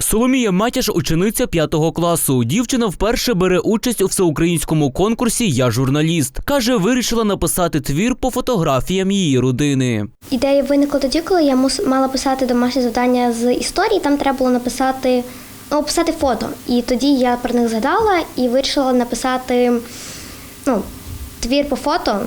Соломія Матяш учениця п'ятого класу. Дівчина вперше бере участь у всеукраїнському конкурсі Я журналіст. Каже, вирішила написати твір по фотографіям її родини. Ідея виникла тоді, коли я мала писати домашнє завдання з історії. Там треба було написати, ну, описати фото. І тоді я про них згадала і вирішила написати ну, твір по фото.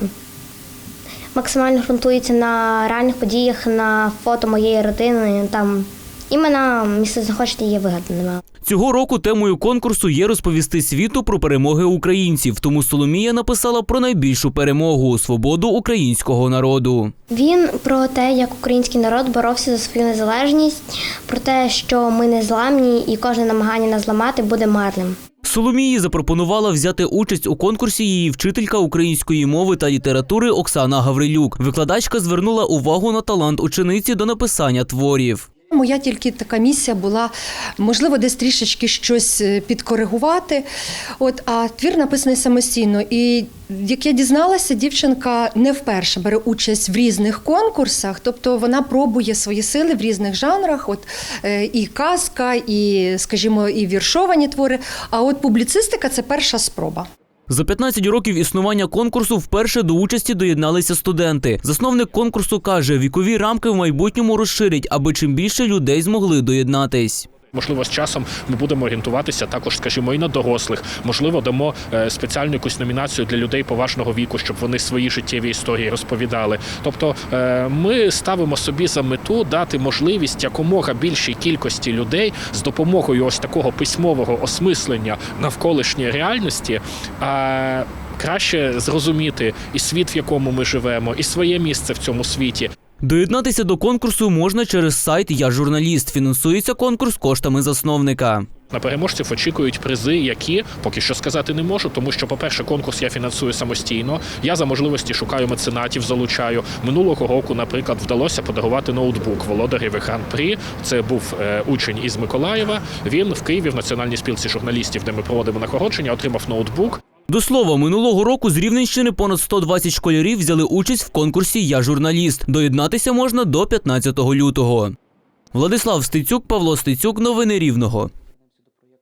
Максимально ґрунтується на реальних подіях, на фото моєї родини. Там імена місце знаходження є вигаданими. Цього року темою конкурсу є розповісти світу про перемоги українців. Тому Соломія написала про найбільшу перемогу свободу українського народу. Він про те, як український народ боровся за свою незалежність, про те, що ми не зламні і кожне намагання нас зламати буде марним. Соломії запропонувала взяти участь у конкурсі її вчителька української мови та літератури Оксана Гаврилюк. Викладачка звернула увагу на талант учениці до написання творів. Моя тільки така місія була, можливо, десь трішечки щось е, підкоригувати. От, а твір написаний самостійно. І як я дізналася, дівчинка не вперше бере участь в різних конкурсах, тобто вона пробує свої сили в різних жанрах, от е, і казка, і, скажімо, і віршовані твори. А от публіцистика це перша спроба. За 15 років існування конкурсу вперше до участі доєдналися студенти. Засновник конкурсу каже, вікові рамки в майбутньому розширять, аби чим більше людей змогли доєднатись. Можливо, з часом ми будемо орієнтуватися також, скажімо, і на дорослих. Можливо, дамо е, спеціальну якусь номінацію для людей поважного віку, щоб вони свої життєві історії розповідали. Тобто, е, ми ставимо собі за мету дати можливість якомога більшій кількості людей з допомогою ось такого письмового осмислення навколишньої реальності. Краще зрозуміти і світ, в якому ми живемо, і своє місце в цьому світі. Доєднатися до конкурсу можна через сайт Я журналіст. Фінансується конкурс коштами засновника. На переможців очікують призи, які поки що сказати не можу, тому що, по-перше, конкурс я фінансую самостійно. Я за можливості шукаю меценатів, залучаю. Минулого року, наприклад, вдалося подарувати ноутбук володареві гран-прі. Це був е, учень із Миколаєва. Він в Києві в національній спілці журналістів, де ми проводимо нагородження, отримав ноутбук. До слова, минулого року з Рівненщини понад 120 школярів взяли участь в конкурсі Я журналіст. Доєднатися можна до 15 лютого. Владислав Стецюк, Павло Стецюк. Новини Рівного.